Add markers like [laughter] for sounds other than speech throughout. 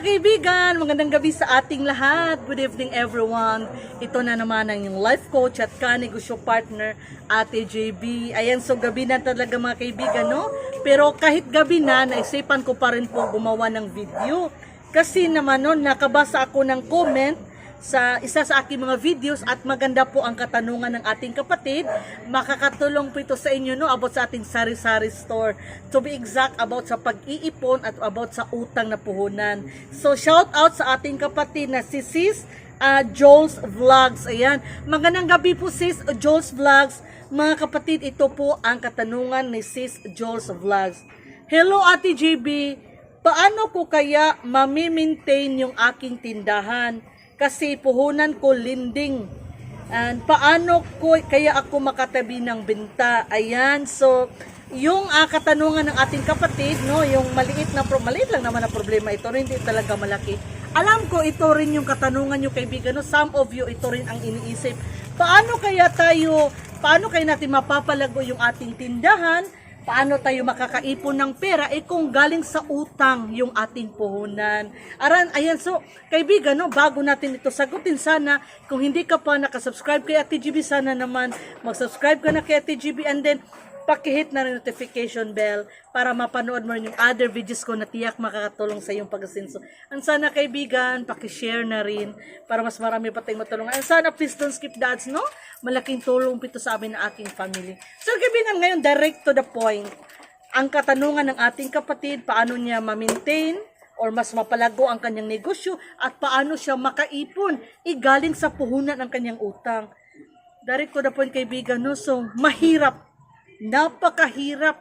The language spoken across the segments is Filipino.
mga kaibigan, magandang gabi sa ating lahat. Good evening everyone. Ito na naman ang yung life coach at kanegosyo partner, Ate JB. Ayan, so gabi na talaga mga kaibigan, no? Pero kahit gabi na, naisipan ko pa rin po gumawa ng video. Kasi naman no, nakabasa ako ng comment sa isa sa aking mga videos at maganda po ang katanungan ng ating kapatid. Makakatulong po ito sa inyo no about sa ating sari-sari store. To be exact about sa pag-iipon at about sa utang na puhunan. So shout out sa ating kapatid na si Sis uh, Joel's Vlogs. Ayan. Magandang gabi po Sis Joel's Vlogs. Mga kapatid, ito po ang katanungan ni Sis Joel's Vlogs. Hello Ate JB, paano ko kaya mamimaintain yung aking tindahan? Kasi puhunan ko linding. And paano ko kaya ako makatabi ng benta? Ayan, so yung ah, katanungan ng ating kapatid, no, yung maliit na maliit lang naman na problema ito, hindi talaga malaki. Alam ko ito rin yung katanungan nyo kaibigan, no, some of you ito rin ang iniisip. Paano kaya tayo, paano kaya natin mapapalago yung ating tindahan? Paano tayo makakaipon ng pera eh kung galing sa utang yung ating puhunan. Aran, ayan, so, kaibigan, no, bago natin ito sagutin, sana, kung hindi ka pa nakasubscribe kay Ate GB, sana naman, mag-subscribe ka na kay Ate GB, and then, pakihit na rin notification bell para mapanood mo rin yung other videos ko na tiyak makakatulong sa iyong pag-asinso. Ang sana kaibigan, pakishare na rin para mas marami pa tayong matulungan. Ang sana please don't skip the no? Malaking tulong pito sa amin ng aking family. So kaibigan, ngayon direct to the point. Ang katanungan ng ating kapatid, paano niya ma-maintain or mas mapalago ang kanyang negosyo at paano siya makaipon igaling sa puhunan ng kanyang utang. Direct to the point kaibigan, no? So, mahirap napakahirap.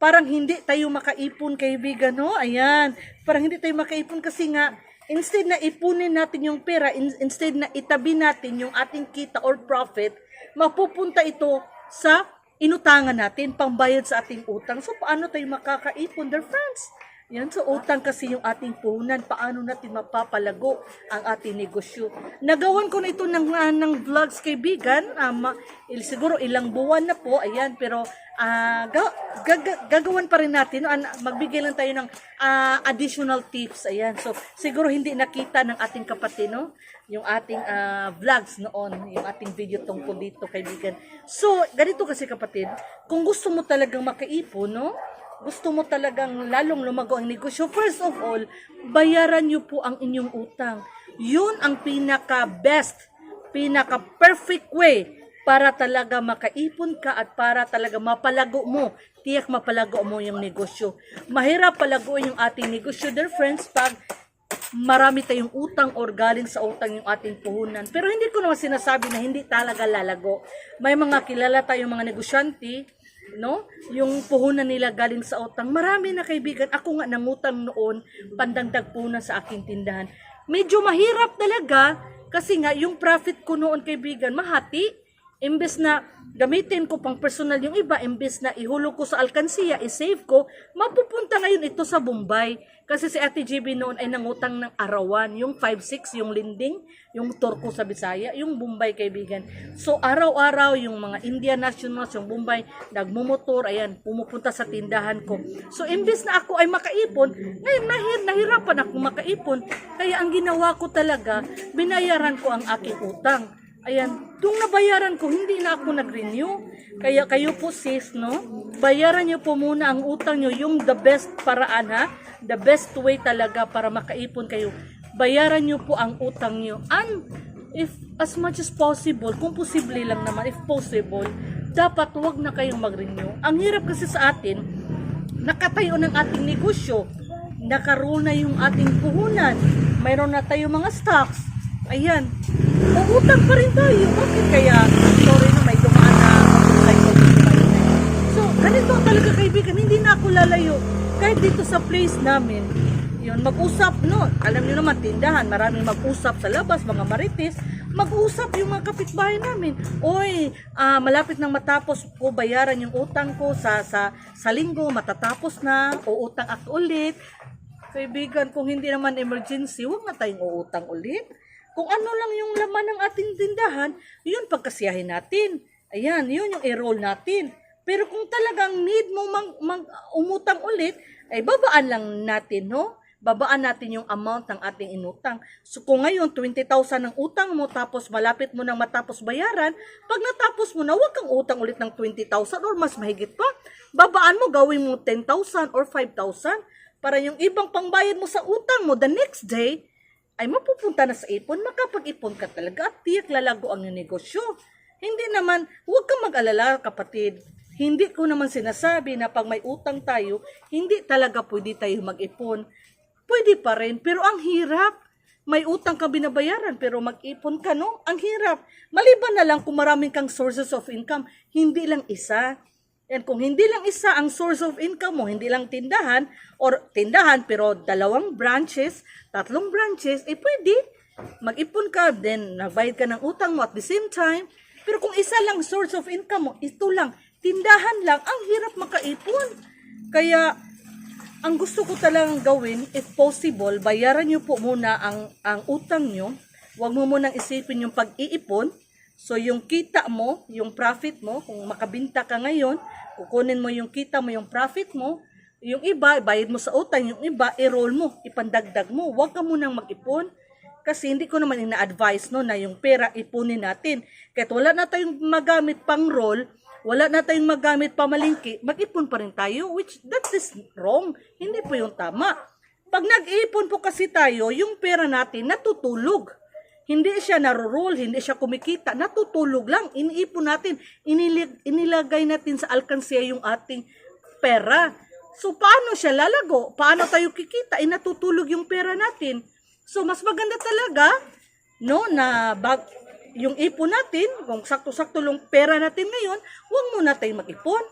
Parang hindi tayo makaipon kaibigan, no? Ayan. Parang hindi tayo makaipon kasi nga, instead na ipunin natin yung pera, in- instead na itabi natin yung ating kita or profit, mapupunta ito sa inutangan natin, pambayad sa ating utang. So, paano tayo makakaipon, dear friends? Yan, so utang kasi yung ating puhunan, paano natin mapapalago ang ating negosyo. Nagawan ko na ito ng, ah, ng vlogs kaibigan, um, siguro ilang buwan na po, ayan, pero ah, ga- gaga- gagawan pa rin natin? An- magbigay lang tayo ng ah, additional tips, ayan. So, siguro hindi nakita ng ating kapatid, no? Yung ating ah, vlogs noon, yung ating video tungkol dito, kaibigan. So, ganito kasi kapatid, kung gusto mo talagang makaipon, no? Gusto mo talagang lalong lumago ang negosyo, first of all, bayaran nyo po ang inyong utang. Yun ang pinaka-best, pinaka-perfect way para talaga makaipon ka at para talaga mapalago mo, tiyak mapalago mo yung negosyo. Mahirap palaguin yung ating negosyo, dear friends, pag marami tayong utang or galing sa utang yung ating puhunan. Pero hindi ko naman sinasabi na hindi talaga lalago. May mga kilala tayong mga negosyante, no? Yung puhunan nila galing sa utang. Marami na kaibigan. Ako nga nangutang noon, pandagdag puhunan sa aking tindahan. Medyo mahirap talaga kasi nga yung profit ko noon kaibigan, mahati. Imbes na gamitin ko pang personal yung iba, imbes na ihulog ko sa alkansiya, i-save ko, mapupunta ngayon ito sa Bombay. Kasi si Ate GB noon ay nangutang ng arawan, yung 5-6, yung linding, yung turko sa Bisaya, yung Bombay kaibigan. So araw-araw yung mga Indian nationals, yung Bombay, nagmumotor, ayan, pumupunta sa tindahan ko. So imbes na ako ay makaipon, ngayon nahir, nahirapan ako makaipon. Kaya ang ginawa ko talaga, binayaran ko ang aking utang. Ayan, tung nabayaran ko, hindi na ako nag-renew. Kaya kayo po sis, no? Bayaran niyo po muna ang utang niyo, yung the best paraan ha. The best way talaga para makaipon kayo. Bayaran niyo po ang utang niyo. And if as much as possible, kung posible lang naman, if possible, dapat wag na kayong mag-renew. Ang hirap kasi sa atin, nakatayo ng ating negosyo, nakaroon na yung ating puhunan, mayroon na tayo mga stocks, ayan, uutang pa rin tayo. Bakit kaya, sorry na may dumaan na motorcycle. So, ganito talaga kaibigan, hindi na ako lalayo. Kahit dito sa place namin, yun, mag-usap, no? Alam niyo naman, tindahan, maraming mag-usap sa labas, mga marites, mag-usap yung mga kapitbahay namin. Oy, ah, malapit nang matapos ko bayaran yung utang ko sa sa sa linggo, matatapos na, uutang ako ulit. Kaibigan, kung hindi naman emergency, huwag na tayong uutang ulit. Kung ano lang yung laman ng ating tindahan, yun pagkasiyahin natin. Ayan, yun yung i-roll natin. Pero kung talagang need mo mang, mang- umutang ulit, ay babaan lang natin, no? babaan natin yung amount ng ating inutang. So kung ngayon 20,000 ang utang mo tapos malapit mo nang matapos bayaran, pag natapos mo na, huwag kang utang ulit ng 20,000 or mas mahigit pa. Babaan mo, gawin mo 10,000 or 5,000 para yung ibang pangbayad mo sa utang mo the next day ay mapupunta na sa ipon, makapag-ipon ka talaga at tiyak lalago ang negosyo. Hindi naman, huwag kang mag-alala kapatid. Hindi ko naman sinasabi na pag may utang tayo, hindi talaga pwede tayo mag-ipon. Pwede pa rin, pero ang hirap. May utang ka binabayaran pero mag-ipon ka, no? Ang hirap. Maliban na lang kung maraming kang sources of income, hindi lang isa. And kung hindi lang isa ang source of income mo, hindi lang tindahan, or tindahan pero dalawang branches, tatlong branches, eh pwede. Mag-ipon ka, then nagbayad ka ng utang mo at the same time. Pero kung isa lang source of income mo, ito lang, tindahan lang, ang hirap makaipon. Kaya, ang gusto ko talagang gawin, if possible, bayaran nyo po muna ang, ang utang nyo. Huwag mo munang isipin yung pag-iipon. So, yung kita mo, yung profit mo, kung makabinta ka ngayon, kukunin mo yung kita mo, yung profit mo, yung iba, bayad mo sa utang, yung iba, i-roll mo, ipandagdag mo. Huwag ka munang mag-ipon. Kasi hindi ko naman ina-advise no, na yung pera ipunin natin. Kahit wala na tayong magamit pang roll, wala na tayong magamit pamalingki, mag-ipon pa rin tayo, which that is wrong. Hindi po yung tama. Pag nag-ipon po kasi tayo, yung pera natin natutulog. Hindi siya naro-roll, hindi siya kumikita, natutulog lang. Iniipon natin, inilig, inilagay natin sa alkansiya yung ating pera. So, paano siya lalago? Paano tayo kikita? Eh, natutulog yung pera natin. So, mas maganda talaga, no, na bag, yung ipon natin, kung sakto-sakto lang pera natin ngayon, huwag muna tayong mag-ipon.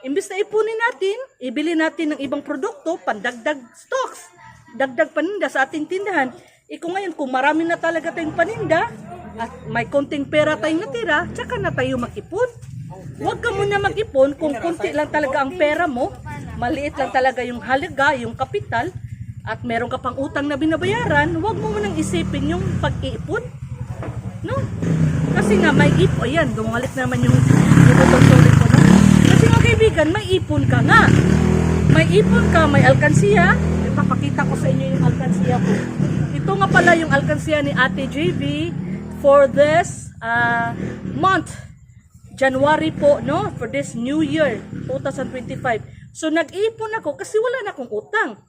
Imbis na ipunin natin, ibili natin ng ibang produkto, pandagdag stocks, dagdag paninda sa ating tindahan. E kung ngayon, kung marami na talaga tayong paninda, at may konting pera tayong natira, tsaka na tayo mag-ipon. Huwag ka muna mag-ipon kung konti lang talaga ang pera mo, maliit lang talaga yung halaga, yung kapital, at meron ka pang utang na binabayaran, huwag mo munang isipin yung pag-iipon. No? Kasi nga may ipon, ayan, dumalik naman yung inututuloy ko, no? Kasi mga kaibigan, may ipon ka nga. May ipon ka, may alkansiya. Ipapakita ko sa inyo yung alkansiya ko. Ito nga pala yung alkansiya ni Ate JB for this uh, month. January po, no? For this new year, 2025. So, nag-ipon ako kasi wala na akong utang.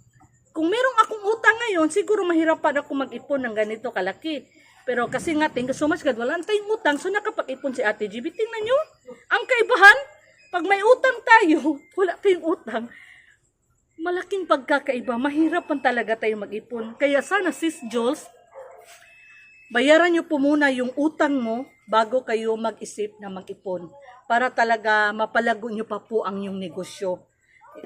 Kung merong akong utang ngayon, siguro mahirapan ako mag-ipon ng ganito kalaki. Pero kasi nga, thank you so much God, wala tayong utang. So, nakapag-ipon si Ate GB. Tingnan nyo, ang kaibahan, pag may utang tayo, [laughs] wala tayong utang. Malaking pagkakaiba. Mahirapan talaga tayo mag-ipon. Kaya sana, Sis Jules, bayaran nyo po muna yung utang mo bago kayo mag-isip na mag-ipon. Para talaga mapalago nyo pa po ang yung negosyo.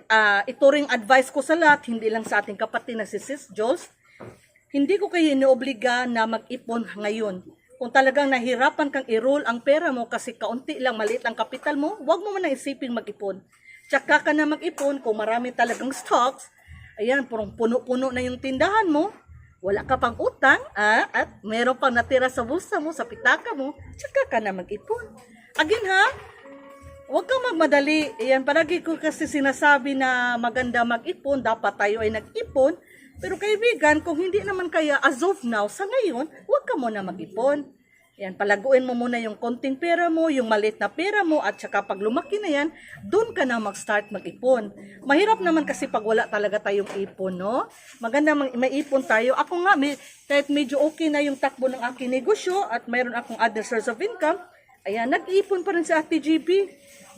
Ah, ito ring advice ko sa lahat, hindi lang sa ating kapatid na si Sis Jules. Hindi ko kayo inoobliga na mag-ipon ngayon. Kung talagang nahirapan kang i-roll ang pera mo kasi kaunti lang maliit ang kapital mo, huwag mo muna isiping mag-ipon. Tsaka ka na mag-ipon kung marami talagang stocks. Ayan, purong puno-puno na yung tindahan mo. Wala ka pang utang, ah, at meron pang natira sa bulsa mo, sa pitaka mo, tsaka ka na mag-ipon. Again ha, Huwag kang magmadali. Yan, palagi ko kasi sinasabi na maganda mag-ipon, dapat tayo ay nag-ipon. Pero kaibigan, kung hindi naman kaya as of now, sa ngayon, huwag ka muna mag-ipon. Yan, palaguin mo muna yung konting pera mo, yung maliit na pera mo, at saka pag lumaki na yan, doon ka na mag-start mag-ipon. Mahirap naman kasi pag wala talaga tayong ipon, no? Maganda mag- may ipon tayo. Ako nga, may, kahit medyo okay na yung takbo ng aking negosyo at mayroon akong other source of income, ayan, nag-ipon pa rin sa Ate GB.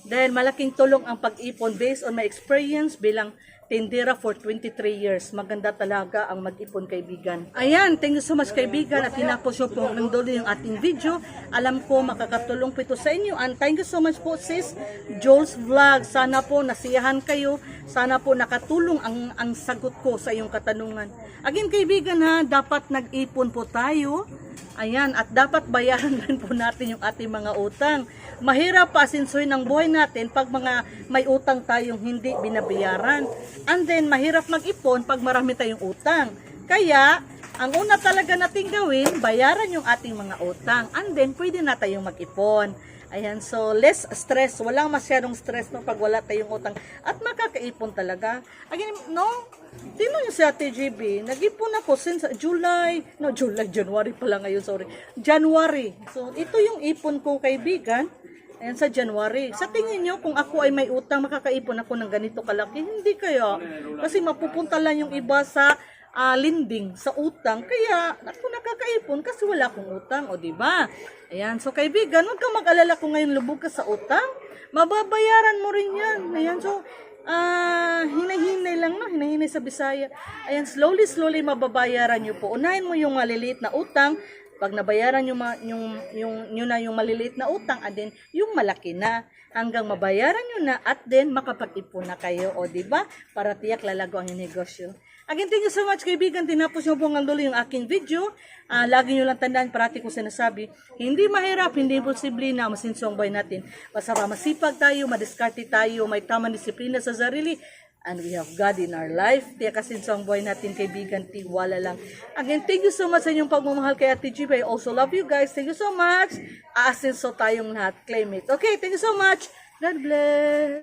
Dahil malaking tulong ang pag-ipon based on my experience bilang tindera for 23 years. Maganda talaga ang mag-ipon kaibigan. Ayan, thank you so much kaibigan at tinapos po ng dulo yung ating video. Alam ko makakatulong po ito sa inyo and thank you so much po sis Joel's Vlog. Sana po nasiyahan kayo. Sana po nakatulong ang, ang sagot ko sa iyong katanungan. Again kaibigan ha, dapat nag-ipon po tayo. Ayan, at dapat bayaran [laughs] rin po natin yung ating mga utang. Mahirap asinsuin ang buhay natin pag mga may utang tayong hindi binabayaran. And then, mahirap mag-ipon pag marami tayong utang. Kaya, ang una talaga nating gawin, bayaran yung ating mga utang. And then, pwede na tayong mag-ipon. Ayan, so less stress. Walang masyadong stress no pag wala tayong utang. At makakaipon talaga. Again, no? Tingnan niyo si Ate JB, nag-ipon ako since July, no, July, January pala ngayon, sorry. January. So, ito yung ipon ko, kaibigan. Ayan, sa January. Sa tingin nyo, kung ako ay may utang, makakaipon ako ng ganito kalaki? Hindi kaya. Kasi mapupunta lang yung iba sa ah, lending, sa utang. Kaya, ako nakakaipon kasi wala akong utang, o di ba? Ayan, so kaibigan, huwag kang mag-alala kung ngayon lubog ka sa utang. Mababayaran mo rin yan. Ayan, so, Ah, hinahinay lang no, hinahinay sa Bisaya. Ayan, slowly slowly mababayaran niyo po. Unahin mo yung maliliit na utang. Pag nabayaran niyo ma- yung yung yun na yung maliliit na utang, and then yung malaki na hanggang mabayaran niyo na at then makapag-ipon na kayo, o ba? Para tiyak lalago ang negosyo. Again, thank you so much kaibigan. Tinapos niyo po ang dulo yung aking video. Ah, lagi niyo lang tandaan, parati ko sinasabi, hindi mahirap, hindi imposible na masinsong buhay natin. Basta pa masipag tayo, madiskarte tayo, may tamang disiplina sa sarili, and we have God in our life. Tiyak kasi sa buhay natin, kaibigan, tiwala lang. Again, thank you so much sa inyong pagmamahal kay Ate G. I also love you guys. Thank you so much. Aasinso tayong lahat. Claim it. Okay, thank you so much. God bless.